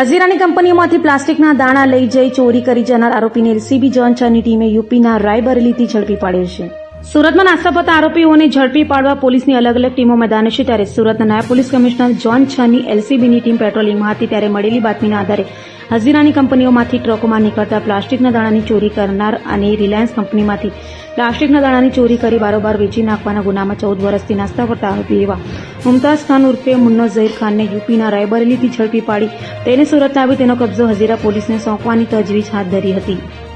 હજીરાની કંપનીઓમાંથી પ્લાસ્ટિકના દાણા લઈ જઈ ચોરી કરી જનાર આરોપીને સીબી જોન છની ટીમે યુપીના રાયબરેલીથી ઝડપી પાડ્યો છે. સુરતમાં નાસ્તા પતા આરોપીઓને ઝડપી પાડવા પોલીસની અલગ અલગ ટીમો મેદાને છે ત્યારે સુરતના નાયબ પોલીસ કમિશનર જોન છની એલસીબીની ટીમ પેટ્રોલિંગમાં હતી ત્યારે મળેલી બાતમીના આધારે હજીરાની કંપનીઓમાંથી ટ્રકોમાં નીકળતા પ્લાસ્ટિકના દાણાની ચોરી કરનાર અને રિલાયન્સ કંપનીમાંથી પ્લાસ્ટિકના દાણાની ચોરી કરી બારોબાર વેચી નાખવાના ગુનામાં ચૌદ વર્ષથી નાસ્તા પડતા આરોપી એવા મુમતાઝ ખાન ઉર્ફે મુન્નો ઝહીર ખાનને યુપીના રાયબરેલીથી ઝડપી પાડી તેને સુરત લાવી તેનો કબજો હજીરા પોલીસને સોંપવાની તજવીજ હાથ ધરી હતી.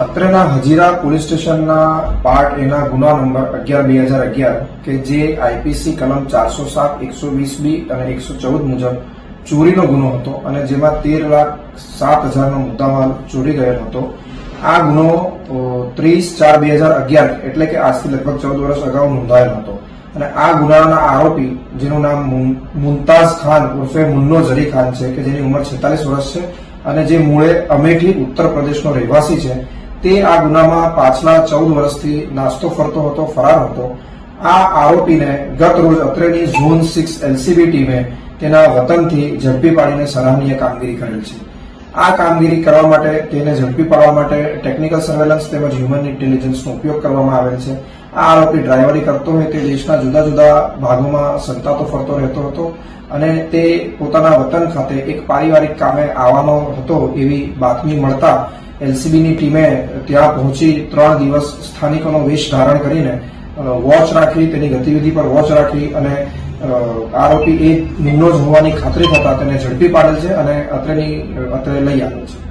અત્રેના હજીરા પોલીસ સ્ટેશનના પાર્ટ એના ગુના નંબર અગિયાર, બે હજાર અગિયાર કે જે આઈપીસી કલમ ચારસો સાત, એકસો વીસ બી અને એકસો ચૌદ મુજબ ચોરીનો ગુનો હતો અને જેમાં તેર લાખ સાત હજારનો મુદ્દામાલ ચોરી ગયેલ હતો. આ ગુનો ત્રીસ ચાર, બે હજાર અગિયાર એટલે કે આજથી લગભગ ચૌદ વર્ષ અગાઉ નોંધાયેલ હતો. અને આ ગુનાના આરોપી, જેનું નામ મુમ- મુમતાઝ ખાન ઉર્ફે મુન્નો ઝરી ખાન છે, કે જેની ઉંમર છેતાલીસ વર્ષ છે અને જે મૂળે અમેઠી ઉત્તર પ્રદેશનો રહેવાસી છે તે આ ગુનામાં પાછલા ચૌદ વર્ષથી નાસ્તો ફરતો હતો, ફરાર હતો. આ આરોપીને ગત રોજ અત્રેની ઝોન સિક્સ એલસીબી ટીમે તેના વતનથી ઝડપી પાડીને સરાહનીય કામગીરી કરેલ છે. આ કામગીરી કરવા માટે તેને ઝડપી પાડવા માટે ટેકનિકલ સર્વેલન્સ તેમજ હ્યુમન ઇન્ટેલિજન્સનો ઉપયોગ કરવામાં આવેલ છે. આ આરોપી ડ્રાઈવરી કરતો હોય તે દેશના જુદા જુદા ભાગોમાં સંતાતો ફરતો રહેતો હતો અને તે પોતાના વતન ખાતે એક પારિવારિક કામે આવવાનો હતો એવી બાતમી મળતા એલસીબીની ટીમે ત્યાં પહોંચી ત્રણ દિવસ સ્થાનિકોનો વેશ ધારણ કરીને વોચ રાખી, તેની ગતિવિધિ પર વોચ રાખી અને આરોપી એ નિમ્નો જ હોવાની ખાતરી થતા તેને ઝડપી પાડેલ છે અને અત્રેની, અત્રે લઈ આવેલ છે.